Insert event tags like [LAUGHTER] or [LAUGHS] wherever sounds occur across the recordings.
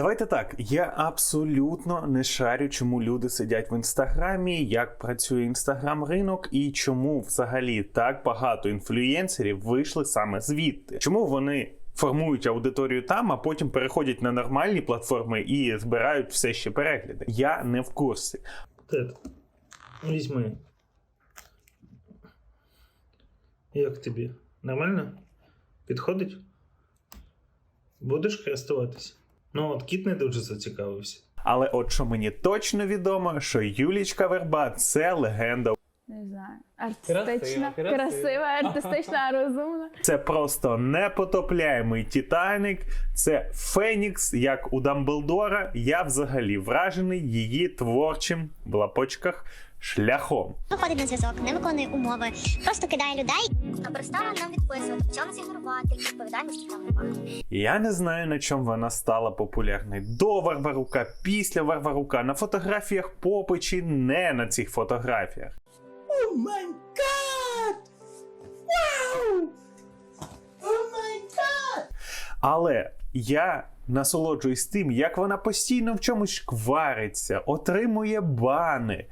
Давайте так. Я абсолютно не шарю, чому люди сидять в інстаграмі, як працює інстаграм ринок і чому взагалі так багато інфлюєнсерів вийшли саме звідти. Чому вони формують аудиторію там, а потім переходять на нормальні платформи і збирають все ще перегляди. Я не в курсі. Тед, візьми. Як тобі? Нормально? Підходить? Будеш користуватися? Ну, от кіт не дуже зацікавився. Але от що мені точно відомо, що Юлічка Верба це легенда. Не знаю. Артистична, Красива, красива. красива, артистична, [LAUGHS] розумна. Це просто непотопляємий Титанік, це Фенікс, як у Дамблдора. Я взагалі вражений її творчим в лапочках шляхом. Виходить на зв'язок, не виконує умови, просто кидає людей. А перестала нам відписувати, почала ігнорувати, відповідальності там немає. Я не знаю, на чому вона стала популярною до Варварука, після Варварука, на фотографіях попи чи не на цих фотографіях. Але я насолоджуюсь тим, як вона постійно в чомусь квариться, отримує бани,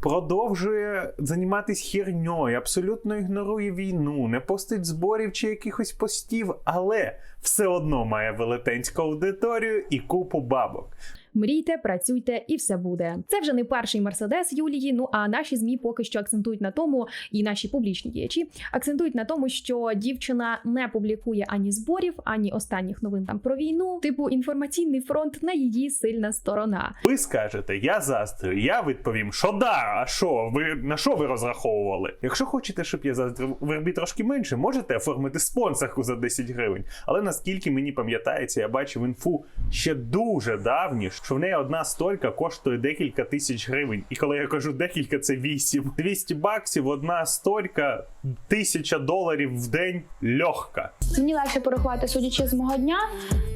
продовжує займатися хірньою, абсолютно ігнорує війну, не постить зборів чи якихось постів, але все одно має велетенську аудиторію і купу бабок. Мрійте, працюйте і все буде. Це вже не перший мерседес Юлії. Ну а наші змі поки що акцентують на тому, і наші публічні діячі акцентують на тому, що дівчина не публікує ані зборів, ані останніх новин там про війну. Типу інформаційний фронт не її сильна сторона. Ви скажете, я заздрю. Я відповім, що да, а що, ви на що ви розраховували? Якщо хочете, щоб я заздрив вербі трошки менше, можете оформити спонсорку за 10 гривень. Але наскільки мені пам'ятається, я бачив інфу ще дуже давні, що в неї одна столька коштує декілька тисяч гривень. І коли я кажу декілька, це 8. 200 [LAUGHS] баксів, одна столька, тисяча доларів в день льохка. Мені легше порахувати, судячи з мого дня,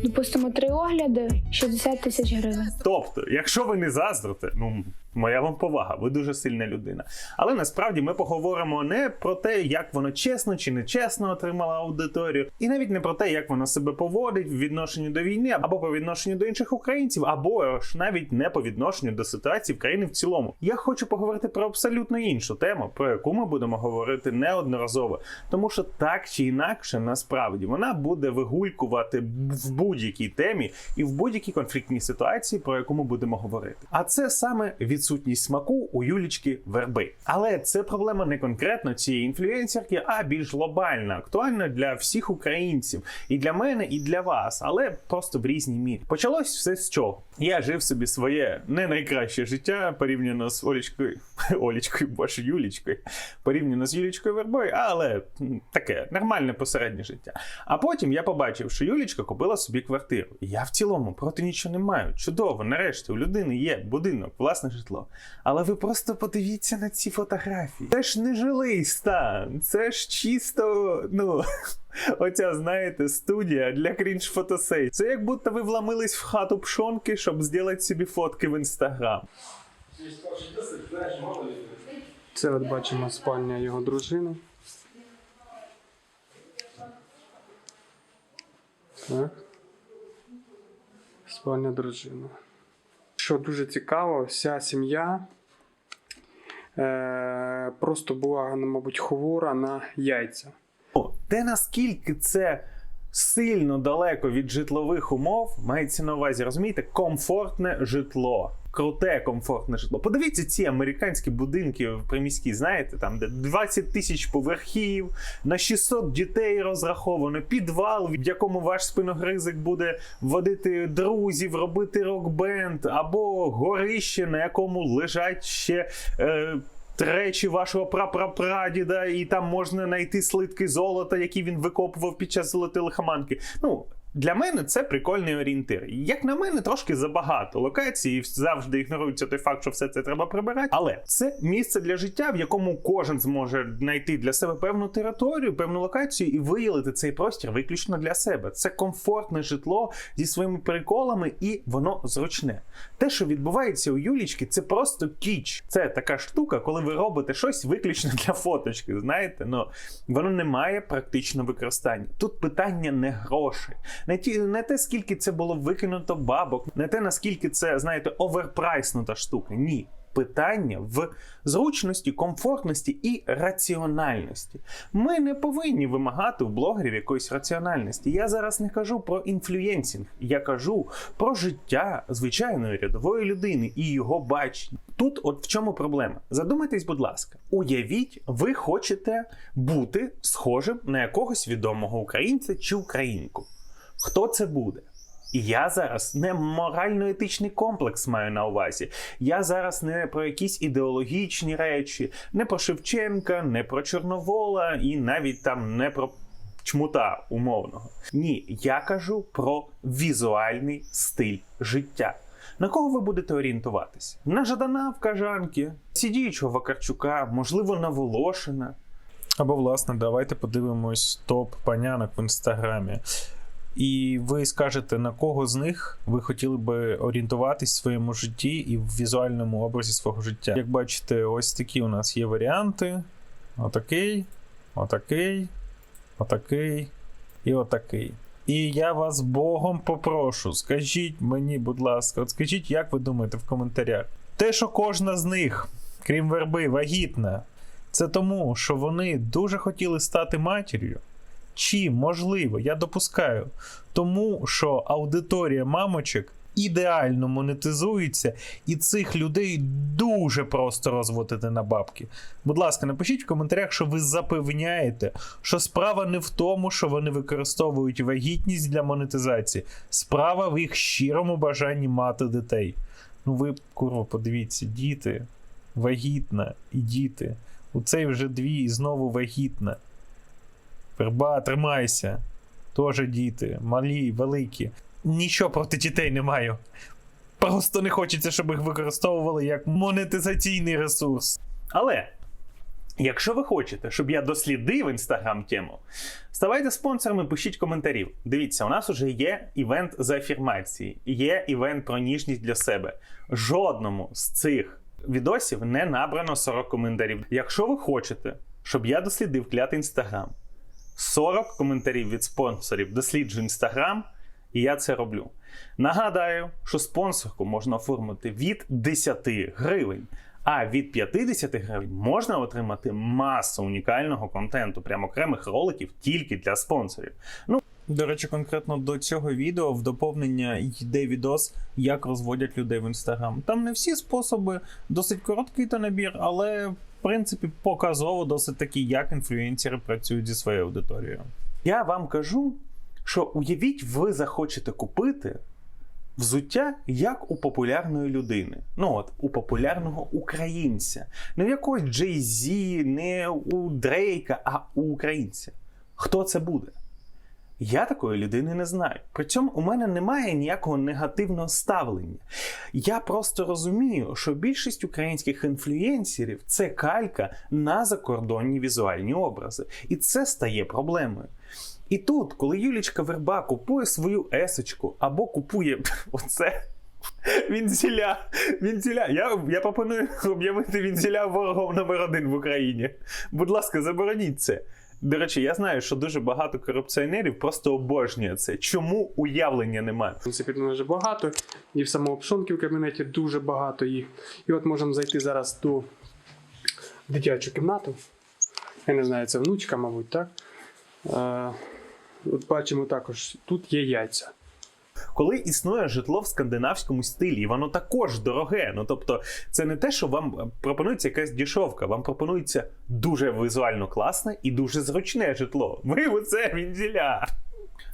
допустимо, три огляди, 60 тисяч гривень. Тобто, якщо ви не заздрите, ну моя вам повага, ви дуже сильна людина. Але насправді ми поговоримо не про те, як воно чесно чи нечесно отримала аудиторію, і навіть не про те, як воно себе поводить в відношенні до війни, або по відношенню до інших українців, або ж навіть не по відношенню до ситуації в країні в цілому. Я хочу поговорити про абсолютно іншу тему, про яку ми будемо говорити неодноразово, тому що так чи інакше, насправді вона буде вигулькувати в будь-якій темі і в будь-якій конфліктній ситуації, про яку ми будемо говорити. А це саме відсутність смаку у Юлічки Верби. Але це проблема не конкретно цієї інфлюенсерки, а більш глобальна, актуальна для всіх українців, і для мене, і для вас, але просто в різній мірі. Почалось все з чого? Я жив собі своє не найкраще життя порівняно з Олічкою, [LAUGHS] Олічкою, боже, Юлічкою, порівняно з Юлічкою Вербою, але таке нормальне посереднє життя. А потім я побачив, що Юлічка купила собі квартиру. Я в цілому проти нічого не маю. Чудово, нарешті у людини є будинок, власне житло. Але ви просто подивіться на ці фотографії. Це ж не жилий стан, це ж чисто, ну. [LAUGHS] Оця, знаєте, студія для крінж фотосей. Це як будто ви вломились в хату пшонки, щоб зробити собі фотки в інстаграм. Це от бачимо спальня його дружини. Так. Спальня дружини. Що дуже цікаво, вся сім'я е, просто була, мабуть, хвора на яйця. Те наскільки це сильно далеко від житлових умов, мається на увазі, розумієте, комфортне житло. Круте, комфортне житло. Подивіться ці американські будинки в приміські, знаєте, там де 20 тисяч поверхів, на 600 дітей розраховано, підвал, в якому ваш спиногризик буде водити друзів, робити рок-бенд, або горище, на якому лежать ще. Е, Речі вашого прапрапрадіда, і там можна знайти слитки золота, які він викопував під час золотої лихоманки. Ну, для мене це прикольний орієнтир. Як на мене, трошки забагато локацій, завжди ігнорується той факт, що все це треба прибирати. Але це місце для життя, в якому кожен зможе знайти для себе певну територію, певну локацію і виділити цей простір виключно для себе. Це комфортне житло зі своїми приколами, і воно зручне. Те, що відбувається у Юлічки, це просто кіч. Це така штука, коли ви робите щось виключно для фоточки. Знаєте, ну воно не має практичного використання. Тут питання не грошей. Не ті, не те, скільки це було викинуто бабок, не те, наскільки це, знаєте, оверпрайснута штука. Ні. Питання в зручності, комфортності і раціональності. Ми не повинні вимагати у блогерів якоїсь раціональності. Я зараз не кажу про інфлюєнсінг, я кажу про життя звичайної рядової людини і його бачення. Тут, от в чому проблема? Задумайтесь, будь ласка, уявіть, ви хочете бути схожим на якогось відомого українця чи українку. Хто це буде? І я зараз не морально-етичний комплекс маю на увазі. Я зараз не про якісь ідеологічні речі, не про Шевченка, не про Чорновола і навіть там не про чмута умовного. Ні, я кажу про візуальний стиль життя. На кого ви будете орієнтуватись? На Жадана в Кажанки, Сідіючого Вакарчука, можливо, на Волошина. Або, власне, давайте подивимось топ панянок в інстаграмі. І ви скажете, на кого з них ви хотіли би орієнтуватись в своєму житті і в візуальному образі свого життя. Як бачите, ось такі у нас є варіанти: отакий, отакий, отакий і отакий. І я вас Богом попрошу, скажіть мені, будь ласка, от скажіть, як ви думаєте в коментарях? Те, що кожна з них, крім верби, вагітна, це тому, що вони дуже хотіли стати матір'ю. Чи, можливо, я допускаю, тому що аудиторія мамочок ідеально монетизується, і цих людей дуже просто розводити на бабки. Будь ласка, напишіть в коментарях, що ви запевняєте, що справа не в тому, що вони використовують вагітність для монетизації. Справа в їх щирому бажанні мати дітей. Ну ви, курва, подивіться, діти, вагітна і діти. У цей вже дві і знову вагітна. Верба, тримайся. Тоже діти, малі, великі. Нічого проти дітей не маю. Просто не хочеться, щоб їх використовували як монетизаційний ресурс. Але якщо ви хочете, щоб я дослідив інстаграм тему, ставайте спонсорами, пишіть коментарів. Дивіться, у нас уже є івент з афірмації, є івент про ніжність для себе. Жодному з цих відосів не набрано 40 коментарів. Якщо ви хочете, щоб я дослідив клятий інстаграм, 40 коментарів від спонсорів досліджу інстаграм, і я це роблю. Нагадаю, що спонсорку можна оформити від 10 гривень. А від 50 гривень можна отримати масу унікального контенту, прямо окремих роликів тільки для спонсорів. Ну, До речі, конкретно до цього відео в доповнення йде відос, як розводять людей в інстаграм. Там не всі способи, досить короткий та набір, але в принципі показово досить таки, як інфлюенсери працюють зі своєю аудиторією. я вам кажу, що уявіть, ви захочете купити взуття як у популярної людини. Ну от у популярного українця. Не в якогось Джей Зі, не у Дрейка, а у українця. Хто це буде? Я такої людини не знаю. При цьому у мене немає ніякого негативного ставлення. Я просто розумію, що більшість українських інфлюєнсерів це калька на закордонні візуальні образи. І це стає проблемою. І тут, коли Юлічка Верба купує свою есочку або купує [LAUGHS] оце. [LAUGHS] Вінзіля, вінзіля. Я, я пропоную об'явити вінзіля ворогом номер один в Україні. Будь ласка, забороніть це. До речі, я знаю, що дуже багато корупціонерів просто обожнює це. Чому уявлення немає? В принципі, дуже багато. І в самому пшонки в кабінеті дуже багато їх. І от можемо зайти зараз до дитячу кімнату. Я не знаю, це внучка, мабуть, так. Е, от бачимо також, тут є яйця. Коли існує житло в скандинавському стилі, і воно також дороге. Ну тобто, це не те, що вам пропонується якась дішовка, вам пропонується дуже візуально класне і дуже зручне житло. Ви у це вінзіля.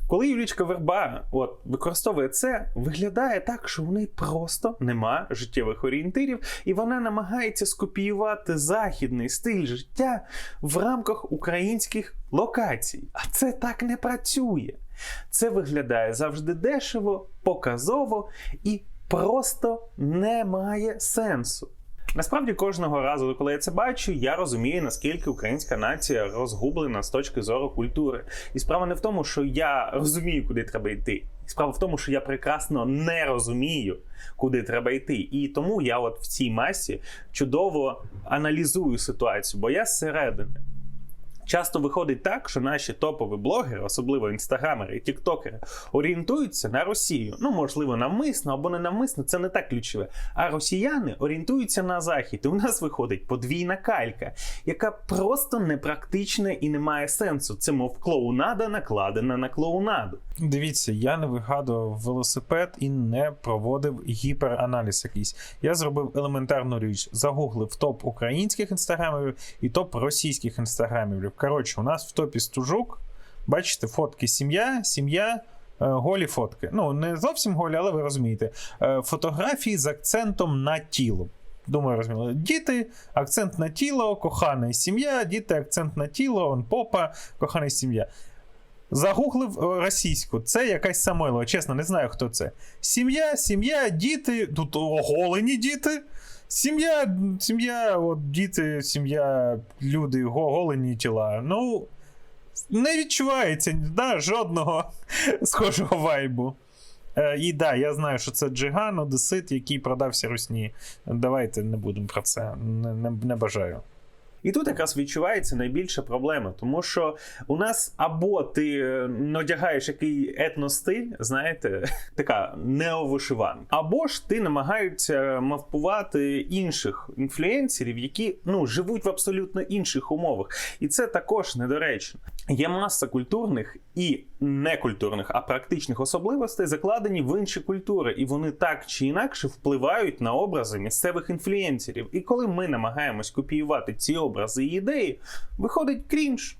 Коли Юлічка Верба от, використовує це, виглядає так, що у неї просто нема життєвих орієнтирів, і вона намагається скопіювати західний стиль життя в рамках українських локацій. А це так не працює. Це виглядає завжди дешево, показово і просто не має сенсу. Насправді, кожного разу, коли я це бачу, я розумію, наскільки українська нація розгублена з точки зору культури. І справа не в тому, що я розумію, куди треба йти. Справа в тому, що я прекрасно не розумію, куди треба йти. І тому я, от в цій масі, чудово аналізую ситуацію, бо я зсередини. Часто виходить так, що наші топові блогери, особливо інстаграмери і тіктокери, орієнтуються на Росію. Ну, можливо, навмисно або не навмисно, це не так ключове. А росіяни орієнтуються на захід. І у нас виходить подвійна калька, яка просто непрактична і не має сенсу. Це мов клоунада накладена на клоунаду. Дивіться, я не вигадував велосипед і не проводив гіпераналіз якийсь. Я зробив елементарну річ: загуглив топ українських інстаграмів і топ російських інстаграмів. Коротше, у нас в топі стужук. Бачите, фотки сім'я, сім'я. е, Голі фотки. Ну, не зовсім голі, але ви розумієте. Е, Фотографії з акцентом на тіло. Думаю, розуміли. Діти, акцент на тіло, кохана сім'я, діти, акцент на тіло, он попа, кохана і сім'я. Загуглив е, російську. Це якась Самойлова. Чесно, не знаю, хто це. Сім'я, сім'я, діти. Тут оголені діти. Сім'я, сім'я, от діти, сім'я, люди, голені тіла. Ну, не відчувається да, жодного [LAUGHS] схожого вайбу. Е, і да, я знаю, що це Джиган, Одесит, який продався русні. Давайте не будемо про це. Не, не, не бажаю. І тут якраз відчувається найбільша проблема, тому що у нас або ти е, надягаєш який етностиль, знаєте, [LAUGHS] така неовишиванка, або ж ти намагаєшся мавпувати інших інфлюенсерів, які ну живуть в абсолютно інших умовах, і це також недоречно. Є маса культурних і некультурних, а практичних особливостей закладені в інші культури, і вони так чи інакше впливають на образи місцевих інфлюенсерів. І коли ми намагаємось копіювати ці образи і ідеї, виходить крінж.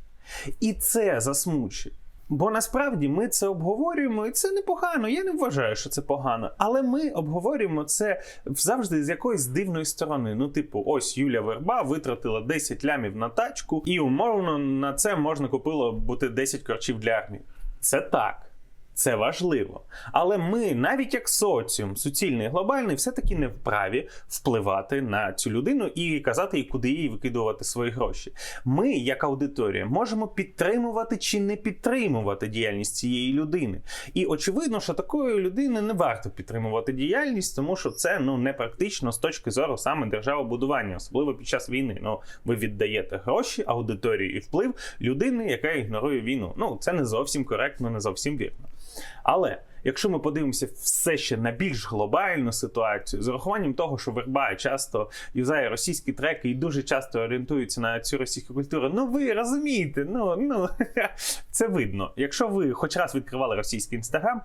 І це засмучує. Бо насправді ми це обговорюємо, і це непогано. Я не вважаю, що це погано. Але ми обговорюємо це завжди з якоїсь дивної сторони. Ну, типу, ось Юля Верба витратила 10 лямів на тачку, і умовно на це можна купило бути 10 корчів для армії. Це так. Це важливо. Але ми, навіть як соціум, суцільний глобальний, все-таки не вправі впливати на цю людину і казати їй, куди їй викидувати свої гроші. Ми, як аудиторія, можемо підтримувати чи не підтримувати діяльність цієї людини. І очевидно, що такої людини не варто підтримувати діяльність, тому що це ну не практично з точки зору саме державобудування, особливо під час війни. Ну ви віддаєте гроші аудиторії і вплив людини, яка ігнорує війну. Ну це не зовсім коректно, не зовсім вірно. Але якщо ми подивимося все ще на більш глобальну ситуацію, з урахуванням того, що верба часто юзає російські треки і дуже часто орієнтується на цю російську культуру, ну ви розумієте, ну ну [LAUGHS] це видно. Якщо ви хоч раз відкривали російський інстаграм,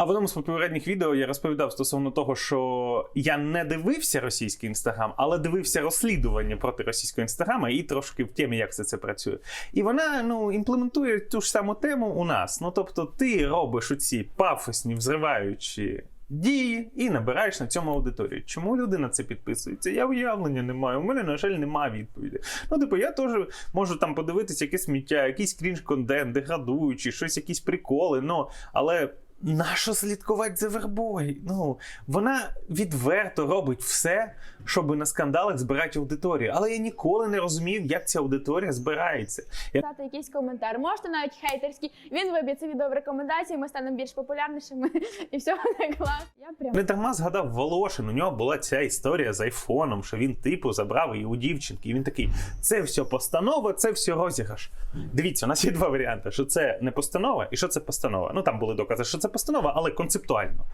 а в одному з попередніх відео я розповідав стосовно того, що я не дивився російський інстаграм, але дивився розслідування проти російського інстаграма і трошки в темі, як все це працює. І вона ну імплементує ту ж саму тему у нас. Ну тобто, ти робиш оці пафосні, взриваючі. Дії і набираєш на цьому аудиторію. Чому люди на це підписуються? Я уявлення не маю. У мене, на жаль, немає відповіді. Ну, типу, я теж можу там подивитися якесь сміття, якийсь крінж-контент, деградуючий, щось, якісь приколи. Ну, але нащо слідкувати за вербою? Ну, вона відверто робить все, щоб на скандалах збирати аудиторію. Але я ніколи не розумів, як ця аудиторія збирається. Я Дати якийсь коментар. Можете навіть хейтерський. Він виб'є це відео в рекомендації, ми станемо більш популярнішими [LAUGHS] і все буде клас. Я прям Не дарма згадав Волошин. У нього була ця історія з айфоном, що він типу забрав її у дівчинки. І він такий: це все постанова, це все розіграш. Дивіться, у нас є два варіанти: що це не постанова, і що це постанова. Ну там були докази, що це постанова, але концептуально.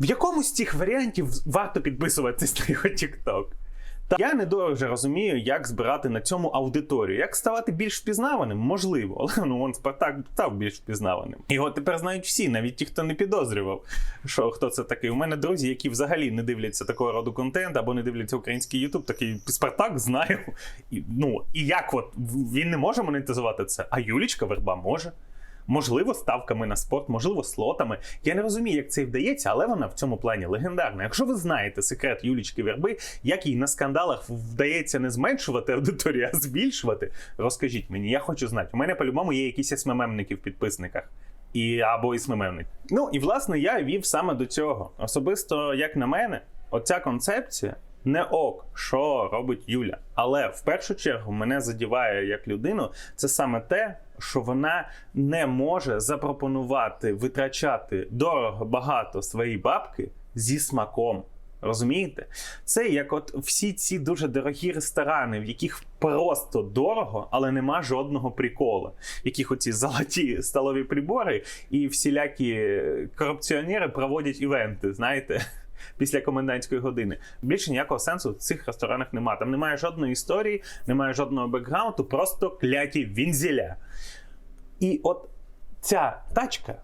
В якому з цих варіантів варто підписуватись на його TikTok? Та я не дуже розумію, як збирати на цьому аудиторію. Як ставати більш впізнаваним? Можливо, але ну он Спартак став більш впізнаваним. Його тепер знають всі, навіть ті, хто не підозрював, що хто це такий. У мене друзі, які взагалі не дивляться такого роду контент або не дивляться український Ютуб, такий Спартак знаю. І, ну і як от він не може монетизувати це, а Юлічка Верба може. Можливо, ставками на спорт, можливо, слотами. Я не розумію, як це вдається, але вона в цьому плані легендарна. Якщо ви знаєте секрет Юлічки Верби, як їй на скандалах вдається не зменшувати аудиторію, а збільшувати, розкажіть мені, я хочу знати. У мене по-любому є якісь СММники в підписниках. І або СММник. Ну і власне я вів саме до цього. Особисто, як на мене, оця концепція не ок, що робить Юля. Але в першу чергу мене задіває як людину, це саме те, що вона не може запропонувати витрачати дорого багато свої бабки зі смаком. Розумієте? Це як от всі ці дуже дорогі ресторани, в яких просто дорого, але нема жодного приколу. Яких оці золоті столові прибори і всілякі корупціонери проводять івенти, знаєте, після комендантської години. Більше ніякого сенсу в цих ресторанах немає. Там немає жодної історії, немає жодного бекграунду, просто кляті вінзеля. І от ця тачка.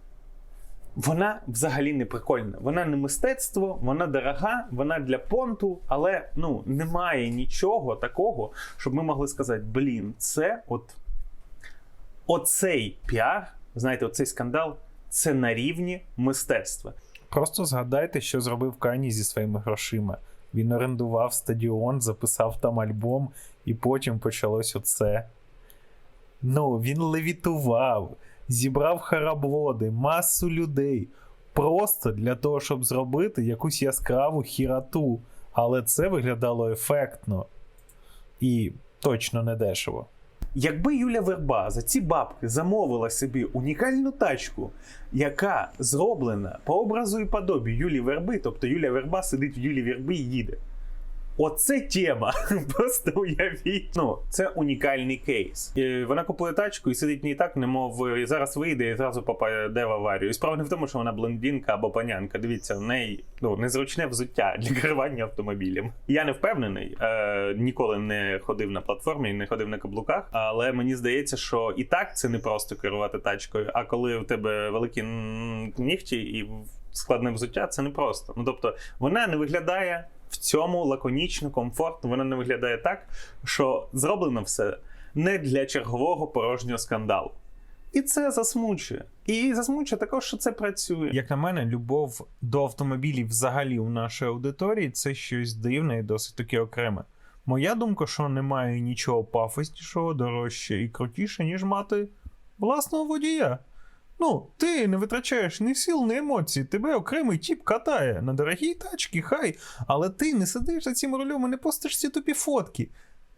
Вона взагалі не прикольна. Вона не мистецтво, вона дорога, вона для понту, але ну немає нічого такого, щоб ми могли сказати: блін, це от оцей піар, знаєте, оцей скандал, це на рівні мистецтва. Просто згадайте, що зробив Кані зі своїми грошима. Він орендував стадіон, записав там альбом, і потім почалось оце. Ну, він левітував, зібрав хараблоди, масу людей. Просто для того, щоб зробити якусь яскраву хірату. Але це виглядало ефектно і точно не дешево. Якби Юля Верба за ці бабки замовила собі унікальну тачку, яка зроблена по образу і подобі Юлі Верби, тобто Юля Верба сидить в Юлі Верби і їде. Оце тема. [LAUGHS] Просто уявіть. Ну, це унікальний кейс. І вона купує тачку і сидить не так, немов зараз вийде і зразу попаде в аварію. І справа не в тому, що вона блондинка або панянка. Дивіться, в неї ну, незручне взуття для [LAUGHS] керування автомобілем. Я не впевнений, е, ніколи не ходив на платформі, не ходив на каблуках, але мені здається, що і так це не просто керувати тачкою. А коли в тебе великі нігті і складне взуття, це не просто. Ну тобто, вона не виглядає в цьому лаконічно, комфортно. Вона не виглядає так, що зроблено все не для чергового порожнього скандалу. І це засмучує. І засмучує також, що це працює. Як на мене, любов до автомобілів взагалі у нашій аудиторії це щось дивне і досить таки окреме. Моя думка, що немає нічого пафоснішого, дорожче і крутіше, ніж мати власного водія. Ну, ти не витрачаєш ні сіл, ні емоцій, тебе окремий тіп катає на дорогій тачці, хай, але ти не сидиш за цим рулем і не постиш ці тупі фотки.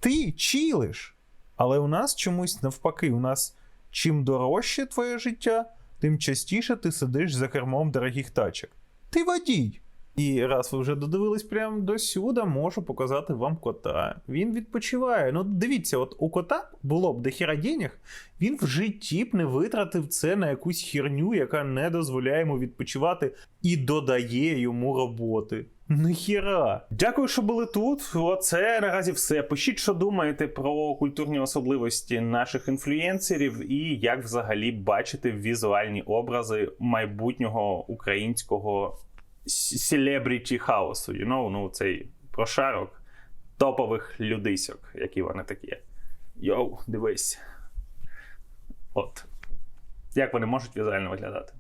Ти чілиш. Але у нас чомусь навпаки, у нас чим дорожче твоє життя, тим частіше ти сидиш за кермом дорогих тачок. Ти водій. І раз ви вже додивились прямо до сюди, можу показати вам кота. Він відпочиває. Ну, дивіться, от у кота було б дохіра денег, він в житті б не витратив це на якусь херню, яка не дозволяє йому відпочивати і додає йому роботи. Ніхіра. Дякую, що були тут. Оце наразі все. Пишіть, що думаєте про культурні особливості наших інфлюєнсерів і як взагалі бачите візуальні образи майбутнього українського селебріті хаосу. You know? ну, цей прошарок топових людисьок, які вони такі. Йоу, дивись. От. Як вони можуть візуально виглядати?